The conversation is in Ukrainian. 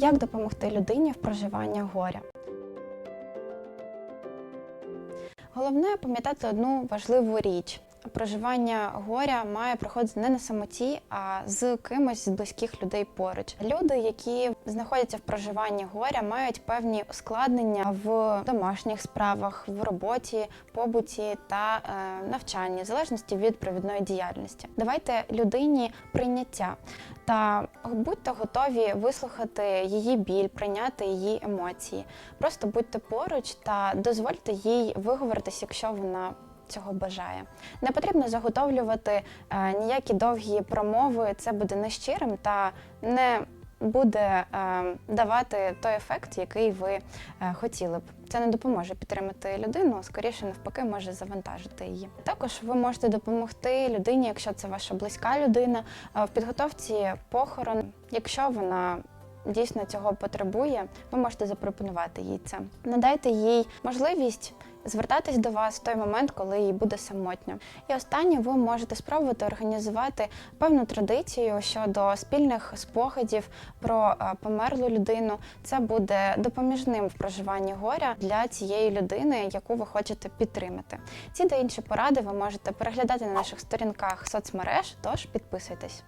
Як допомогти людині в проживанні горя? Головне пам'ятати одну важливу річ. Проживання горя має проходити не на самоті, а з кимось з близьких людей поруч. Люди, які знаходяться в проживанні горя, мають певні ускладнення в домашніх справах, в роботі, побуті та е, навчанні, в залежності від провідної діяльності. Давайте людині прийняття та будьте готові вислухати її біль, прийняти її емоції. Просто будьте поруч та дозвольте їй виговоритись, якщо вона цього бажає. Не потрібно заготовлювати е, ніякі довгі промови, це буде нещирим та не буде е, давати той ефект, який ви е, хотіли б. Це не допоможе підтримати людину, скоріше навпаки може завантажити її. Також ви можете допомогти людині, якщо це ваша близька людина, в підготовці похорон, якщо вона дійсно цього потребує, ви можете запропонувати їй це. Надайте їй можливість звертатись до вас в той момент, коли їй буде самотньо. І останнє, ви можете спробувати організувати певну традицію щодо спільних спогадів про е, померлу людину. Це буде допоміжним в проживанні горя для цієї людини, яку ви хочете підтримати. Ці та інші поради ви можете переглядати на наших сторінках соцмереж, тож підписуйтесь.